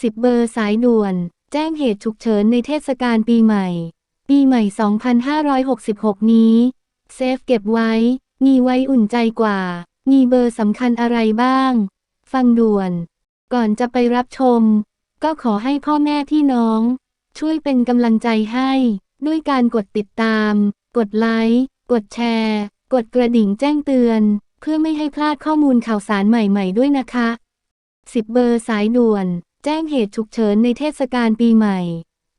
10 เบอร์สายด่วน แจ้งเหตุฉุกเฉินในเทศกาลปีใหม่ ปีใหม่ 2566 นี้ เซฟเก็บไว้ มีไว้อุ่นใจกว่า มีเบอร์สำคัญอะไรบ้าง ฟังด่วน ก่อนจะไปรับชม ก็ขอให้พ่อแม่พี่น้อง ช่วยเป็นกำลังใจให้ ด้วยการกดติดตาม กดไลค์ กดแชร์ กดกระดิ่งแจ้งเตือน เพื่อไม่ให้พลาดข้อมูลข่าวสารใหม่ๆด้วยนะคะ 10 เบอร์สายด่วน แจ้งเหตุฉุกเฉินในเทศกาลปีใหม่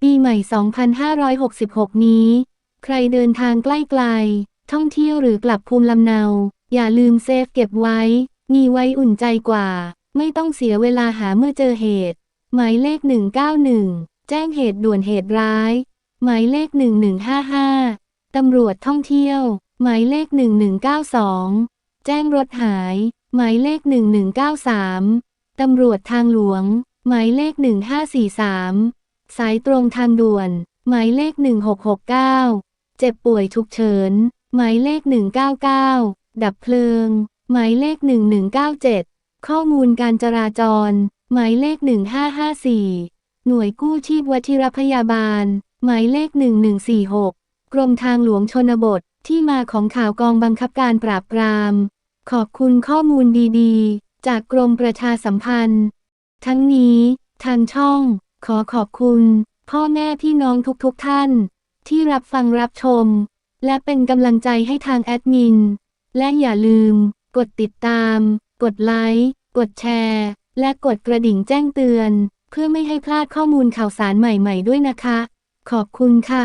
ปีใหม่ 2566 นี้ ใครเดินทางใกล้ๆท่องเที่ยวหรือกลับภูมิลำเนา อย่าลืมเซฟเก็บไว้ มีไว้อุ่นใจกว่า ไม่ต้องเสียเวลาหาเมื่อเจอเหตุ หมายเลข 191 แจ้งเหตุด่วนเหตุร้าย หมายเลข 1155 ตำรวจท่องเที่ยว หมายเลข 1192 แจ้งรถหาย หมายเลข 1193 ตำรวจทางหลวง หมายเลข 1543 สายตรงทางด่วน หมายเลข 1669 เจ็บป่วยฉุกเฉิน หมายเลข 199 ดับเพลิง หมายเลข 1197 ข้อมูลการจราจร หมายเลข 1554 หน่วยกู้ชีพวชิรพยาบาล หมายเลข 1146 กรมทางหลวงชนบทที่มาของข่าวกองบังคับการปราบปราม ขอบคุณข้อมูลดีๆ จากกรมประชาสัมพันธ์ ทั้งนี้ทางช่องขอขอบคุณ พ่อแม่พี่น้องทุกๆทท่าน ที่รับฟังรับชม และเป็นกำลังใจให้ทางแอดมิน และอย่าลืม กดติดตาม กดไลค์กดแชร์ และกดกระดิ่งแจ้งเตือน เพื่อไม่ให้พลาดข้อมูลข่าวสารใหม่ๆด้วยนะคะ ขอบคุณค่ะ